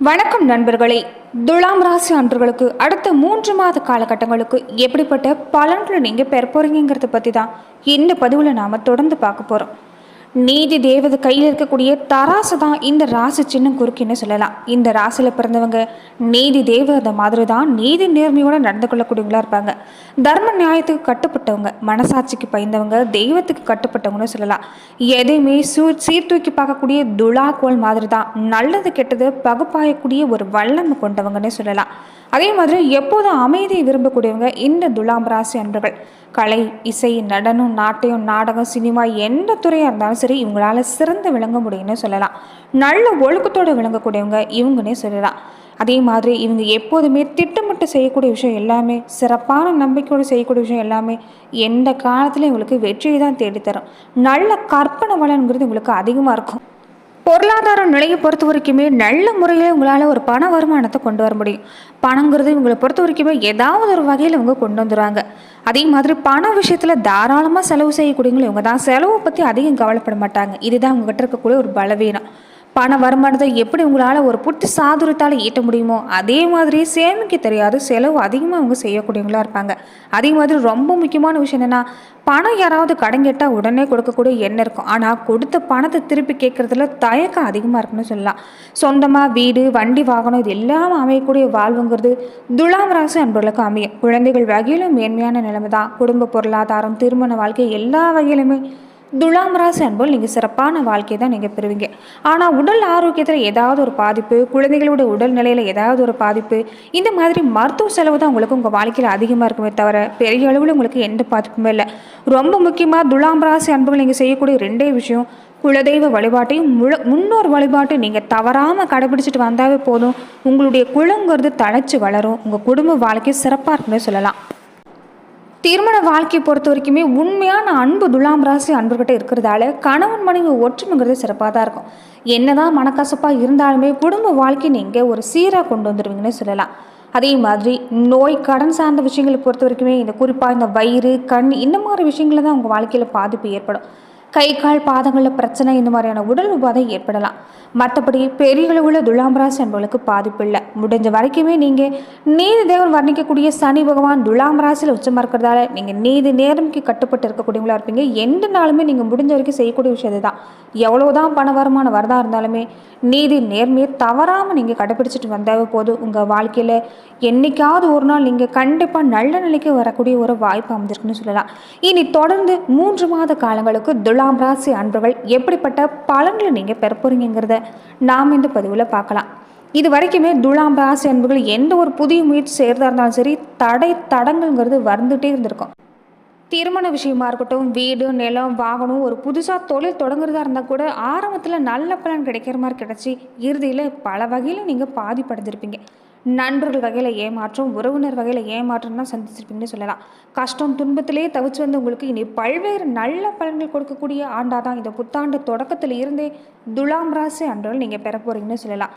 வணக்கம் நண்பர்களே. துலாம் ராசி அன்பர்களுக்கு அடுத்த மூன்று மாத காலகட்டங்களுக்கு எப்படிப்பட்ட பலன்களை நீங்கள் பெற போகிறீங்கிறத பற்றி தான் இந்த பதிவில் நாம் தொடர்ந்து பார்க்க போகிறோம் நீதி தேவதை கையில் இருக்கக்கூடிய தராசு தான் இந்த ராசி சின்னம் குறுக்கின்னு சொல்லலாம். இந்த ராசியில் பிறந்தவங்க நீதி தேவதை மாதிரி தான் நீதி நேர்மையோடு நடந்து கொள்ளக்கூடியவங்களா இருப்பாங்க. தர்ம நியாயத்துக்கு கட்டுப்பட்டவங்க மனசாட்சிக்கு பயந்தவங்க தெய்வத்துக்கு கட்டுப்பட்டவங்கன்னு சொல்லலாம். எதையுமே சூ சீர்தூக்கி பார்க்கக்கூடிய துலாக்கோல் மாதிரி தான். நல்லது கெட்டது பகுப்பாயக்கூடிய ஒரு வல்லமை கொண்டவங்கன்னே சொல்லலாம். அதே மாதிரி எப்போதும் அமைதியை விரும்பக்கூடியவங்க இந்த துலாம் ராசி அன்பர்கள். கலை இசை நடனம் நாட்டியம் நாடகம் சினிமா எந்த துறையாக இருந்தாலும் சரி இவங்களால் சிறந்து விளங்க முடியும்னு சொல்லலாம். நல்ல ஒழுக்கத்தோடு விளங்கக்கூடியவங்க இவங்கன்னே சொல்லலாம். அதே மாதிரி இவங்க எப்போதுமே திட்டமிட்டு செய்யக்கூடிய விஷயம் எல்லாமே சிறப்பான நம்பிக்கையோடு செய்யக்கூடிய விஷயம் எல்லாமே எந்த காலத்துலையும் இவங்களுக்கு வெற்றியை தான் தேடித்தரும். நல்ல கற்பனை வளங்கிறது உங்களுக்கு அதிகமாக இருக்கும். பொருளாதார நிலையை பொறுத்த வரைக்குமே நல்ல முறையில் உங்களால் ஒரு பண வருமானத்தை கொண்டு வர முடியும். பணங்கிறது இவங்களை பொறுத்த வரைக்குமே ஏதாவது ஒரு வகையில் இவங்க கொண்டு வந்துடுவாங்க அதே மாதிரி பண விஷயத்தில் தாராளமாக செலவு செய்யக்கூடியவங்களை இவங்க தான். செலவை பற்றி அதிகம் கவலைப்பட மாட்டாங்க. இதுதான் உங்ககிட்ட இருக்கக்கூடிய ஒரு பலவீனம். பண வருமானத்தை எப்படி உங்களால் ஒரு புட்டு சாதுரத்தால் ஈட்ட முடியுமோ அதே மாதிரி சேமிக்க தெரியாது. செலவு அதிகமாக அவங்க செய்யக்கூடியவங்களா இருப்பாங்க. அதே மாதிரி ரொம்ப முக்கியமான விஷயம் என்னென்னா பணம் யாராவது கடன் கேட்டால் உடனே கொடுக்கக்கூடிய எண்ணம் இருக்கும். ஆனால் கொடுத்த பணத்தை திருப்பி கேட்குறதுல தயக்கம் அதிகமாக இருக்குன்னு சொல்லலாம். சொந்தமாக வீடு வண்டி வாகனம் இது எல்லாம் அமையக்கூடிய வாழ்வுங்கிறது துலாம் ராசி அன்பர்களுக்கு அமையும். குழந்தைகள் வகையிலும் மேன்மையான நிலைமை தான் குடும்ப பொருளாதாரம் திருமண வாழ்க்கை எல்லா வகையிலுமே துலாம் ராசி அன்போல் நீங்கள் சிறப்பான வாழ்க்கையை தான் நீங்கள் பெறுவீங்க. ஆனால் உடல் ஆரோக்கியத்தில் ஏதாவது ஒரு பாதிப்பு குழந்தைகளோட உடல் நிலையில் ஏதாவது ஒரு பாதிப்பு இந்த மாதிரி மருத்துவ செலவு தான் உங்களுக்கு உங்கள் வாழ்க்கையில் அதிகமாக இருக்குமே தவிர பெரிய அளவில் உங்களுக்கு எந்த பாதிப்புமே இல்லை. ரொம்ப முக்கியமாக துலாம் ராசி அன்புகள் நீங்கள் செய்யக்கூடிய ரெண்டே விஷயம் குலதெய்வ வழிபாட்டையும் முழு முன்னோர் வழிபாட்டையும் நீங்கள் தவறாமல் கடைபிடிச்சிட்டு வந்தாவே போதும். உங்களுடைய குளங்கிறது தழைச்சி வளரும். உங்கள் குடும்ப வாழ்க்கை சிறப்பாக இருக்குன்னு சொல்லலாம். திருமண வாழ்க்கையை பொறுத்த வரைக்குமே உண்மையான அன்பு துலாம் ராசி அன்பர்கிட்ட இருக்கிறதால கணவன் மனைவி ஒற்றுமைங்கிறது சிறப்பாக தான் இருக்கும். என்னதான் மனக்கசப்பாக இருந்தாலுமே குடும்ப வாழ்க்கை நீங்கள் ஒரு சீராக கொண்டு வந்துடுவீங்கன்னு சொல்லலாம். அதே மாதிரி நோய் கடன் சார்ந்த விஷயங்களை பொறுத்த வரைக்குமே இந்த குறிப்பாக இந்த வயிறு கண் இந்த மாதிரி விஷயங்கள தான் உங்கள் வாழ்க்கையில் பாதிப்பு ஏற்படும். கை கால் பாதங்களில் பிரச்சனை இந்த மாதிரியான உடல் உபாதை ஏற்படலாம். மற்றபடி பெரிய அளவுள்ள துலாம்பராசி என்பவர்களுக்கு பாதிப்பு இல்லை. முடிஞ்ச வரைக்குமே நீங்கள் நீதி தேவன் வர்ணிக்கக்கூடிய சனி பகவான் துலாம் ராசியில் உச்சமாக இருக்கிறதால நீங்கள் நீதி நேரம்க்கு கட்டுப்பட்டு இருக்கக்கூடியவங்களா இருப்பீங்க. எந்த நாளுமே நீங்கள் முடிஞ்ச வரைக்கும் செய்யக்கூடிய விஷயத்தை தான் எவ்வளோதான் பண வருமானம் வரதா இருந்தாலுமே நீதி நேர்மையை தவறாமல் நீங்கள் கடைப்பிடிச்சிட்டு வந்தாவே போதும். உங்கள் வாழ்க்கையில் என்னைக்காவது ஒரு நாள் நீங்கள் கண்டிப்பாக நல்ல நிலைக்கு வரக்கூடிய ஒரு வாய்ப்பு அமைஞ்சிருக்குன்னு சொல்லலாம். இனி தொடர்ந்து மூன்று மாத காலங்களுக்கு துலா துலாம் ராசி அன்பர்கள் எப்படிப்பட்ட பலன்களை நீங்கள் பெற போகிறீங்கிறத நாம் இந்த பதிவில் பார்க்கலாம். இது வரைக்குமே துலாம் ராசி அன்புகள் எந்த ஒரு புதிய முயற்சி செய்கிறதா இருந்தாலும் சரி தடை தடங்கள்ங்கிறது வந்துகிட்டே இருந்திருக்கும். திருமண விஷயமா இருக்கட்டும் வீடு நிலம் வாகனம் ஒரு புதுசாக தொழில் தொடங்குறதா இருந்தால் கூட ஆரம்பத்தில் நல்ல பலன் கிடைக்கிற மாதிரி கிடச்சி இறுதியில் பல வகையில் நீங்கள் பாதிப்படைஞ்சிருப்பீங்க. நண்பர்கள் வகையில் ஏமாற்றம் உறவினர் வகையில் ஏமாற்றம் தான் சந்திச்சிருப்பீங்கன்னு சொல்லலாம். கஷ்டம் துன்பத்திலே தவிச்சு வந்து உங்களுக்கு இனி பல்வேறு நல்ல பலன்கள் கொடுக்கக்கூடிய ஆண்டாக தான் இந்த புத்தாண்டு தொடக்கத்தில் இருந்தே துலாம் ராசி அன்றால் நீங்கள் பெற போகிறீங்கன்னு சொல்லலாம்.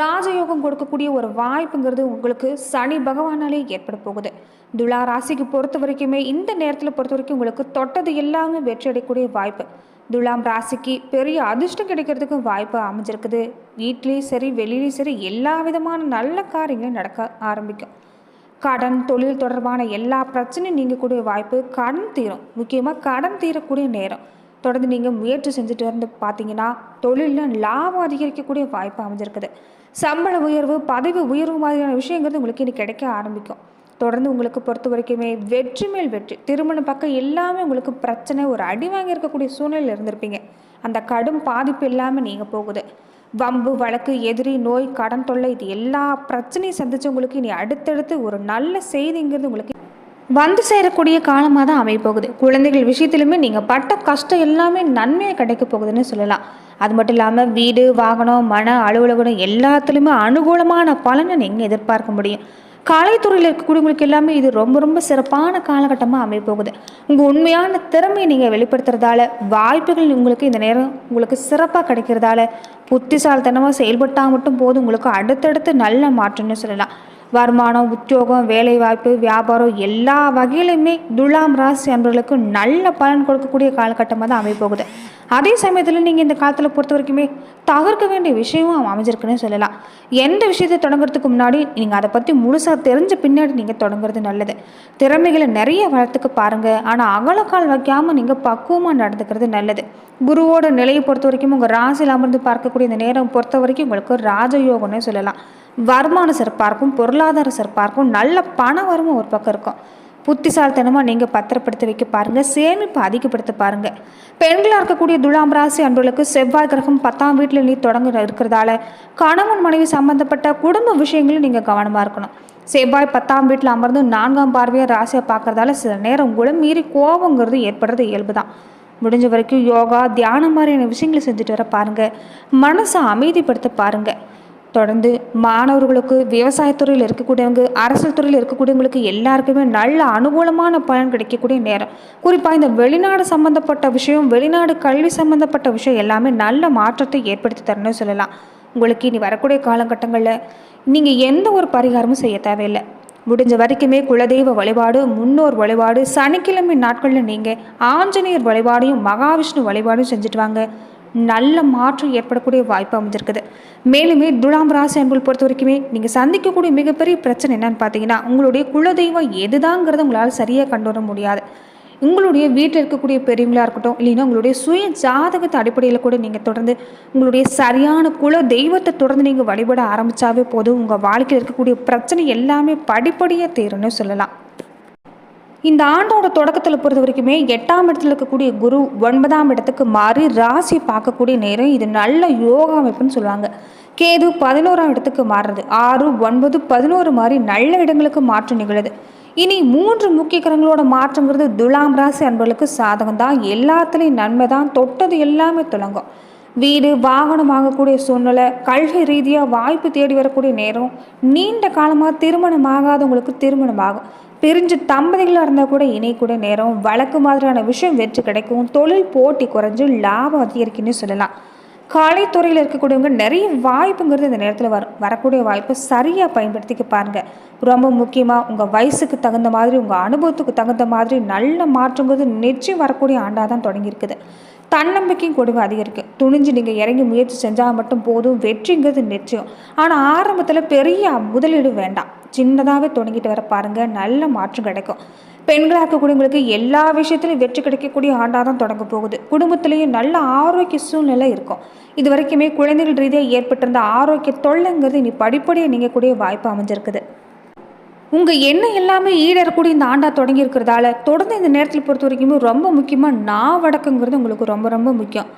ராஜயோகம் கொடுக்கக்கூடிய ஒரு வாய்ப்புங்கிறது உங்களுக்கு சனி பகவானாலே ஏற்பட போகுது. துலா ராசிக்கு பொறுத்த வரைக்குமே இந்த நேரத்தில் பொறுத்த வரைக்கும் உங்களுக்கு தொட்டது எல்லாமே வெற்றி அடையக்கூடிய வாய்ப்பு. துலாம் ராசிக்கு பெரிய அதிர்ஷ்டம் கிடைக்கிறதுக்கும் வாய்ப்பு அமைஞ்சிருக்குது. வீட்லேயும் சரி வெளியிலையும் சரி எல்லா விதமான நல்ல காரியங்களும் நடக்க ஆரம்பிக்கும். கடன் தொழில் தொடர்பான எல்லா பிரச்சனையும் நீங்கக்கூடிய வாய்ப்பு கடன் தீரும். முக்கியமாக கடன் தீரக்கூடிய நேரம். தொடர்ந்து நீங்கள் முயற்சி செஞ்சுட்டு வந்து பார்த்தீங்கன்னா தொழிலில் லாபம் அதிகரிக்கக்கூடிய வாய்ப்பு அமைஞ்சிருக்குது. சம்பள உயர்வு பதவி உயர்வு மாதிரியான விஷயங்கிறது உங்களுக்கு இனி கிடைக்க ஆரம்பிக்கும். தொடர்ந்து உங்களுக்கு பொறுத்த வரைக்குமே வெற்றி மேல் வெற்றி. திருமண பக்கம் எல்லாமே உங்களுக்கு பிரச்சனை ஒரு அடி வாங்கி இருக்கக்கூடிய சூழ்நிலையில் இருந்திருப்பீங்க. அந்த கடும் பாதிப்பு இல்லாமல் நீங்கள் போகுது. வம்பு வழக்கு எதிரி நோய் கடன் தொல்லை இது எல்லா பிரச்சனையும் சந்திச்சு உங்களுக்கு இனி அடுத்தடுத்து ஒரு நல்ல செய்திங்கிறது உங்களுக்கு வந்து சேரக்கூடிய காலமாக தான் அமைப்போகுது குழந்தைகள் விஷயத்திலுமே நீங்கள் பட்ட கஷ்டம் எல்லாமே நன்மையாக கிடைக்க போகுதுன்னு சொல்லலாம். அது மட்டும் இல்லாமல் வீடு வாகனம் மன அலுவலகம் எல்லாத்துலேயுமே அனுகூலமான பலனை நீங்கள் எதிர்பார்க்க முடியும். கலைத்துறையில் இருக்கக்கூடியவங்களுக்கு எல்லாமே இது ரொம்ப ரொம்ப சிறப்பான காலகட்டமாக அமைப்போகுது உங்கள் உண்மையான திறமையை நீங்கள் வெளிப்படுத்துறதால வாய்ப்புகள் உங்களுக்கு இந்த நேரம் உங்களுக்கு சிறப்பாக கிடைக்கிறதால புத்திசாலித்தனமாக செயல்பட்டால் மட்டும் போதும் உங்களுக்கு அடுத்தடுத்து நல்ல மாற்றம்னு சொல்லலாம். வருமானம் உத்தியோகம் வேலைவாய்ப்பு வியாபாரம் எல்லா வகையிலுமே துலாம் ராசி அன்பர்களுக்கு நல்ல பலன் கொடுக்கக்கூடிய காலகட்டமாக தான் அமைப்போகுது அதே சமயத்தில் நீங்கள் இந்த காலத்தில் பொறுத்த வரைக்குமே தவிர்க்க வேண்டிய விஷயமும் அமைஞ்சிருக்குன்னு சொல்லலாம். எந்த விஷயத்தை தொடங்குறதுக்கு முன்னாடி நீங்கள் அதை பற்றி முழுசாக தெரிஞ்ச பின்னாடி நீங்கள் தொடங்குறது நல்லது. திறமைகளை நிறைய வளர்த்துக்க பாருங்கள் ஆனால் அகலக்கால் வைக்காமல் நீங்கள் பக்குவமாக நடந்துக்கிறது நல்லது. குருவோட நிலையை பொறுத்த வரைக்கும் உங்கள் ராசியில் அமர்ந்து பார்க்கக்கூடிய இந்த நேரம் பொறுத்த வரைக்கும் உங்களுக்கு ராஜயோகம்னு சொல்லலாம். வருமான சிறப்பாக இருக்கும் பொருளாதார சிறப்பாக இருக்கும் நல்ல பண வரமும் ஒரு பக்கம் இருக்கும். புத்திசாலித்தனமாக நீங்கள் பத்திரப்படுத்தி வைக்க பாருங்கள் சேமிப்பு அதிகப்படுத்த பாருங்கள் பெண்களாக இருக்கக்கூடிய துலாம் ராசி அன்பர்களுக்கு செவ்வாய் கிரகம் பத்தாம் வீட்டில் நீ தொடங்க இருக்கிறதால கணவன் மனைவி சம்பந்தப்பட்ட குடும்ப விஷயங்களும் நீங்கள் கவனமாக இருக்கணும். செவ்வாய் பத்தாம் வீட்டில் அமர்ந்து நான்காம் பார்வையாக ராசியை பார்க்கறதால சில நேரம் கூட மீறி கோபங்கிறது ஏற்படுறது இயல்பு தான் முடிஞ்ச வரைக்கும் யோகா தியானம் மாதிரியான விஷயங்களை செஞ்சுட்டு வர பாருங்கள் மனசை அமைதிப்படுத்த பாருங்கள் தொடர்ந்து மாணவர்களுக்கு விவசாயத்துறையில் இருக்கக்கூடியவங்க அரசியல் துறையில் இருக்கக்கூடியவங்களுக்கு எல்லாருக்குமே நல்ல அனுகூலமான பலன் கிடைக்கக்கூடிய நேரம். குறிப்பாக இந்த வெளிநாடு சம்மந்தப்பட்ட விஷயம் வெளிநாடு கல்வி சம்மந்தப்பட்ட விஷயம் எல்லாமே நல்ல மாற்றத்தை ஏற்படுத்தி தரணும்னு சொல்லலாம். உங்களுக்கு இனி வரக்கூடிய காலகட்டங்களில் நீங்கள் எந்த ஒரு பரிகாரமும் செய்ய தேவையில்லை. முடிஞ்ச வரைக்குமே குலதெய்வ வழிபாடு முன்னோர் வழிபாடு சனிக்கிழமை நாட்களில் நீங்கள் ஆஞ்சநேயர் வழிபாடையும் மகாவிஷ்ணு வழிபாடும் செஞ்சுட்டு வாங்க. நல்ல மாற்றம் ஏற்படக்கூடிய வாய்ப்பு அமைஞ்சிருக்குது. மேலுமே துலாம் ராசி அன்புகள் பொறுத்த வரைக்குமே நீங்கள் சந்திக்கக்கூடிய மிகப்பெரிய பிரச்சனை என்னன்னு பார்த்தீங்கன்னா உங்களுடைய குலதெய்வம் எதுதாங்கிறத உங்களால் சரியாக கண்டு வர முடியாது. உங்களுடைய வீட்டில் இருக்கக்கூடிய பெரியவங்களாக இருக்கட்டும் இல்லைன்னா உங்களுடைய சுய ஜாதகத்தை அடிப்படையில் கூட நீங்கள் தொடர்ந்து உங்களுடைய சரியான குல தெய்வத்தை தொடர்ந்து நீங்கள் வழிபட ஆரம்பித்தாவே போதும். உங்கள் வாழ்க்கையில் இருக்கக்கூடிய பிரச்சனை எல்லாமே படிப்படியாக தீரும்னு சொல்லலாம். இந்த ஆண்டோட தொடக்கத்தில் பொறுத்த வரைக்குமே எட்டாம் இடத்துல இருக்கக்கூடிய குரு ஒன்பதாம் இடத்துக்கு மாறி ராசியை பார்க்கக்கூடிய நேரம் இது நல்ல யோகா அமைப்புன்னு சொல்லுவாங்க. கேது பதினோராம் இடத்துக்கு மாறுறது. ஆறு ஒன்பது பதினோரு மாதிரி நல்ல இடங்களுக்கு மாற்றம் நிகழுது. இனி மூன்று முக்கிய கிரகங்களோட மாற்றங்கிறது துலாம் ராசி அன்பர்களுக்கு சாதகம் தான் எல்லாத்துலேயும் நன்மை தான் தொட்டது எல்லாமே தொடங்கும் வீடு வாகனம் வாங்கக்கூடிய சூழ்நிலை கல்வி ரீதியாக வாய்ப்பு தேடி வரக்கூடிய நேரம் நீண்ட காலமாக திருமணம் ஆகாதவங்களுக்கு திருமணம் ஆகும். பிரிஞ்சு தம்பதிகளாக இருந்தால் கூட இணையக்கூடிய நேரம் வழக்கு மாதிரியான விஷயம் வெற்றி கிடைக்கும் தொழில் போட்டி குறைஞ்சு லாபம் அதிகரிக்குன்னு சொல்லலாம். கலைத்துறையில் இருக்கக்கூடியவங்க நிறைய வாய்ப்புங்கிறது இந்த நேரத்தில் வரும் வரக்கூடிய வாய்ப்பை சரியாக பயன்படுத்திக்க பாருங்கள் ரொம்ப முக்கியமாக உங்கள் வயசுக்கு தகுந்த மாதிரி உங்கள் அனுபவத்துக்கு தகுந்த மாதிரி நல்ல மாற்றங்கிறது நிச்சயம் வரக்கூடிய ஆண்டாக தான் தொடங்கியிருக்குது. தன்னம்பிக்கையும் கொடுங்க அதிகரிக்கும் துணிஞ்சு நீங்கள் இறங்கி முயற்சி செஞ்சால் மட்டும் போதும். வெற்றிங்கிறது நிச்சயம். ஆனால் ஆரம்பத்தில் பெரிய முதலீடு வேண்டாம். சின்னதாகவே தொடங்கிட்டு வர பாருங்கள் நல்ல மாற்றம் கிடைக்கும். பெண்களாக இருக்கக்கூடியவங்களுக்கு எல்லா விஷயத்துலையும் வெற்றி கிடைக்கக்கூடிய ஆண்டாக தான் தொடங்க போகுது. குடும்பத்திலையும் நல்ல ஆரோக்கிய சூழ்நிலை இருக்கும். இது வரைக்குமே குழந்தைகள் ரீதியாக ஏற்பட்டிருந்த ஆரோக்கிய தொல்லைங்கிறது இனி படிப்படியாக நீங்கக்கூடிய வாய்ப்பு அமைஞ்சிருக்குது. உங்கள் எண்ணம் எல்லாமே ஈடறக்கூடிய இந்த ஆண்டா தொடங்கி இருக்கிறதால தொடர்ந்து இந்த நேரத்தில் பொறுத்த வரைக்குமே ரொம்ப முக்கியமாக நான் வடக்குங்கிறது உங்களுக்கு ரொம்ப ரொம்ப முக்கியம்.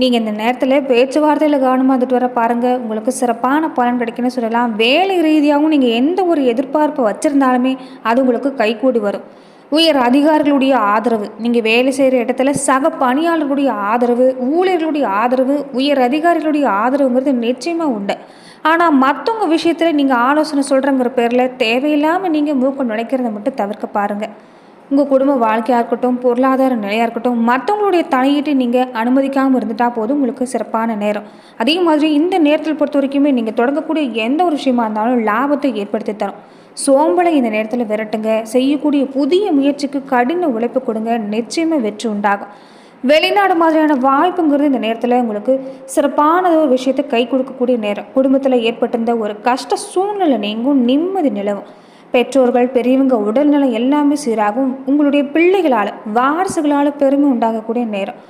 நீங்கள் இந்த நேரத்தில் பேச்சுவார்த்தையில் கவனமாக வந்துட்டு வர பாருங்கள் உங்களுக்கு சிறப்பான பலன் கிடைக்குன்னு சொல்லலாம். வேலை ரீதியாகவும் நீங்கள் எந்த ஒரு எதிர்பார்ப்பை வச்சுருந்தாலுமே அது உங்களுக்கு கைகூடி வரும். உயர் அதிகாரிகளுடைய ஆதரவு நீங்கள் வேலை செய்கிற இடத்துல சக பணியாளர்களுடைய ஆதரவு ஊழியர்களுடைய ஆதரவு உயர் அதிகாரிகளுடைய ஆதரவுங்கிறது நிச்சயமாக உண்டு. ஆனால் மற்றவங்க விஷயத்தில் நீங்கள் ஆலோசனை சொல்கிறங்கிற பேரில் தேவையில்லாமல் நீங்கள் மூக்கம் நுழைக்கிறத மட்டும் தவிர்க்க பாருங்கள் உங்கள் குடும்ப வாழ்க்கையாக இருக்கட்டும் பொருளாதார நிலையாக இருக்கட்டும் மற்றவங்களுடைய தலையீட்டை நீங்கள் அனுமதிக்காமல் இருந்துட்டால் போதும் உங்களுக்கு சிறப்பான நேரம். அதே மாதிரி இந்த நேரத்தில் பொறுத்த வரைக்குமே நீங்கள் தொடங்கக்கூடிய எந்த ஒரு விஷயமா இருந்தாலும் லாபத்தை ஏற்படுத்தி தரும். சோம்பலை இந்த நேரத்தில் விரட்டுங்க. செய்யக்கூடிய புதிய முயற்சிக்கு கடின உழைப்பு கொடுங்க. நிச்சயமாக வெற்றி உண்டாகும். வெளிநாடு மாதிரியான வாய்ப்புங்கிறது இந்த நேரத்தில் உங்களுக்கு சிறப்பானது ஒரு விஷயத்தை கை கொடுக்கக்கூடிய நேரம். குடும்பத்தில் ஏற்பட்டிருந்த ஒரு கஷ்ட சூழ்நிலை நீங்கும் நிம்மதி நிலவும். பெற்றோர்கள் பெரியவங்க உடல்நலம் எல்லாமே சீராகும். உங்களுடைய பிள்ளைகளால் வாரிசுகளால் பெருமை உண்டாகக்கூடிய நேரம்.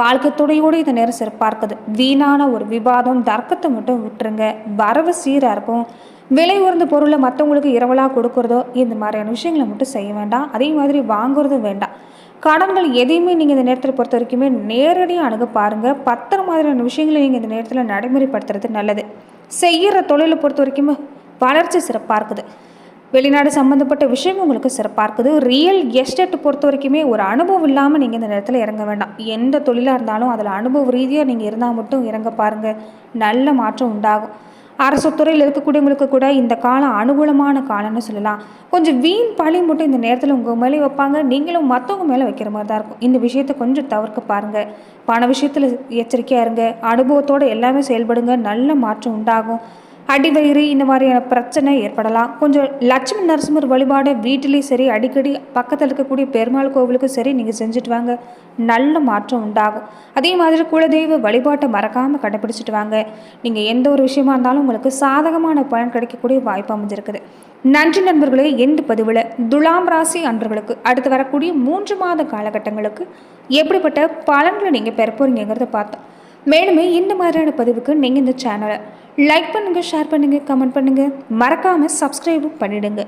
வாழ்க்கை துணையோடு இந்த நேரம் சிறப்பாக இருக்குது வீணான ஒரு விவாதம் தர்க்கத்தை மட்டும் விட்டுருங்க. வரவு சீராக இருக்கும். விலை உயர்ந்த பொருளை மற்றவங்களுக்கு இரவலாக கொடுக்குறதோ இந்த மாதிரியான விஷயங்களை மட்டும் செய்ய வேண்டாம். அதே மாதிரி வாங்குறதும் வேண்டாம். கடன்கள் எதையுமே நீங்கள் இந்த நேரத்தில் பொறுத்த வரைக்குமே நேரடியாக அணுக பாருங்கள் பத்திர மாதிரியான விஷயங்களை நீங்கள் இந்த நேரத்தில் நடைமுறைப்படுத்துறது நல்லது. செய்கிற தொழிலை பொறுத்த வரைக்குமே வளர்ச்சி சிறப்பாக இருக்குது. வெளிநாடு சம்மந்தப்பட்ட விஷயம் உங்களுக்கு சிறப்பாக இருக்குது. ரியல் எஸ்டேட் பொறுத்த வரைக்குமே ஒரு அனுபவம் இல்லாமல் நீங்கள் இந்த நேரத்தில் இறங்க வேண்டாம். எந்த தொழிலாக இருந்தாலும் அதில் அனுபவ ரீதியாக நீங்கள் இருந்தால் மட்டும் இறங்க பாருங்கள் நல்ல மாற்றம் உண்டாகும். அரசு துறையில் இருக்கக்கூடியவங்களுக்கு கூட இந்த காலம் அனுகூலமான காலம்னு சொல்லலாம். கொஞ்சம் வீண் பழி மட்டும் இந்த நேரத்தில் உங்கள் மேலே வைப்பாங்க. நீங்களும் மற்றவங்க மேலே வைக்கிற மாதிரி தான் இருக்கும். இந்த விஷயத்தை கொஞ்சம் தவிர்க்க பாருங்கள் பண விஷயத்தில் எச்சரிக்கையாக இருங்க. அனுபவத்தோடு எல்லாமே செயல்படுங்க. நல்ல மாற்றம் உண்டாகும். அடிவயிறு இந்த மாதிரியான பிரச்சனை ஏற்படலாம். கொஞ்சம் லட்சுமி நரசிம்மர் வழிபாடு வீட்டிலேயும் சரி அடிக்கடி பக்கத்தில் இருக்கக்கூடிய பெருமாள் கோவிலுக்கும் சரி நீங்கள் செஞ்சுட்டு வாங்க. நல்ல மாற்றம் உண்டாகும். அதே மாதிரி குலதெய்வ வழிபாட்டை மறக்காமல் கடைப்பிடிச்சிட்டு வாங்க. நீங்கள் எந்த ஒரு விஷயமா இருந்தாலும் உங்களுக்கு சாதகமான பலன் கிடைக்கக்கூடிய வாய்ப்பு அமைஞ்சிருக்குது. நன்றி நண்பர்களே எந்த பதிவில். துலாம் ராசி அன்பர்களுக்கு அடுத்து வரக்கூடிய மூன்று மாத காலகட்டங்களுக்கு எப்படிப்பட்ட பலன்களை நீங்கள் பெற போறீங்கிறத பார்த்தோம். மேலுமே இந்த மாதிரியான பதிவுக்கு நீங்கள் இந்த சேனலை லைக் பண்ணுங்கள் ஷேர் பண்ணுங்கள் கமெண்ட் பண்ணுங்கள் மறக்காமல் சப்ஸ்கிரைபும் பண்ணிவிடுங்க